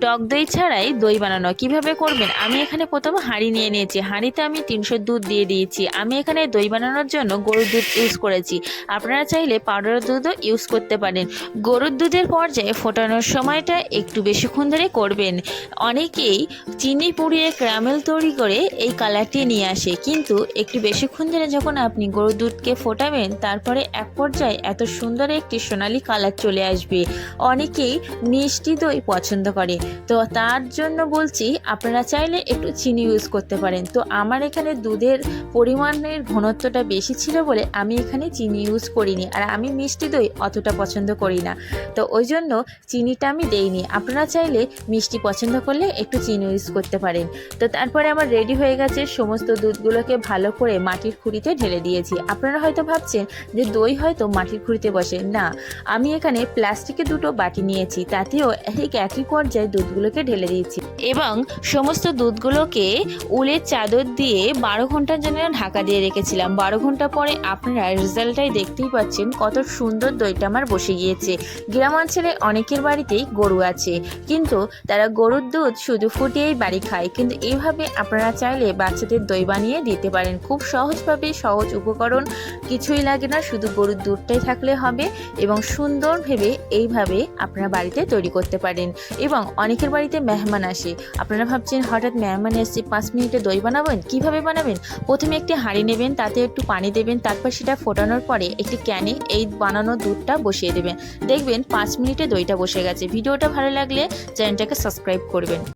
টক দই ছাড়াই দই বানানো। কীভাবে করবেন? আমি এখানে প্রথমে হাঁড়ি নিয়ে নিয়েছি। হাঁড়িতে আমি তিনশো দুধ দিয়ে দিয়েছি। আমি এখানে দই বানানোর জন্য গরুর দুধ ইউজ করেছি। আপনারা চাইলে পাউডার দুধও ইউজ করতে পারেন। গরুর দুধের পর্যায়ে ফোটানোর সময়টা একটু বেশিক্ষণ ধরে করবেন। অনেকেই চিনি পুড়িয়ে ক্যারামেল তৈরি করে এই কালারটি নিয়ে আসে। কিন্তু একটু বেশিক্ষণ ধরে যখন আপনি গরুর দুধকে ফোটাবেন, তারপরে এক পর্যায়ে এত সুন্দর একটি সোনালি কালার চলে আসবে। অনেকেই মিষ্টি দই পছন্দ করে। তো তার জন্য বলছি, আপনারা চাইলে একটু চিনি ইউজ করতে পারেন। তো আমার এখানে দুধের পরিমাণের ঘনত্বটা বেশি ছিল বলে আমি এখানে চিনি ইউজ করিনি। আর আমি মিষ্টি দই অতটা পছন্দ করি না। তো ওই জন্য চিনিটা আমি দেইনি। আপনারা চাইলে মিষ্টি পছন্দ করলে একটু চিনি ইউজ করতে পারেন। তো তারপরে আমার রেডি হয়ে গেছে সমস্ত দুধগুলোকে ভালো করে মাটির খুঁড়িতে ঢেলে দিয়েছি। আপনারা হয়তো ভাবছেন যে দই হয়তো মাটির খুঁড়িতে বসে। না, আমি এখানে প্লাস্টিকের দুটো বাটি নিয়েছি। তাতেও ঠিক একই পর্যায়ে দুধগুলোকে ঢেলে দিয়েছি। এবং সমস্ত দুধগুলোকে উলের চাদর দিয়ে বারো ঘণ্টার জন্য ঢাকা দিয়ে রেখেছিলাম। বারো ঘণ্টা পরে আপনারা রেজাল্টটাই দেখতেই পাচ্ছেন কত সুন্দর দইটা আমার বসে গিয়েছে। গ্রাম অঞ্চলে অনেকের বাড়িতেই গরু আছে, কিন্তু তারা গরুর দুধ শুধু ফুটিয়েই বাড়ি খায়। কিন্তু এইভাবে আপনারা চাইলে বাচ্চাদের দই বানিয়ে দিতে পারেন। খুব সহজভাবে সহজ উপকরণ কিছুই লাগে না, শুধু গরুর দুধটাই থাকলে হবে এবং সুন্দর ভেবে এইভাবে আপনারা বাড়িতে তৈরি করতে পারেন। এবং অনেকের বাড়িতে মেহমান আসে। আপনারা ভাবছেন, হঠাৎ মেহমান এসছে পাঁচ মিনিটে দই বানাবেন? কীভাবে বানাবেন? প্রথমে একটি হাঁড়ি নেবেন, তাতে একটু পানি দেবেন, তারপর সেটা ফোটানোর পরে একটি ক্যানে এই বানানো দুধটা বসিয়ে দেবেন। দেখবেন পাঁচ মিনিটে দইটা বসে গেছে। ভিডিওটা ভালো লাগলে চ্যানেলটাকে সাবস্ক্রাইব করবেন।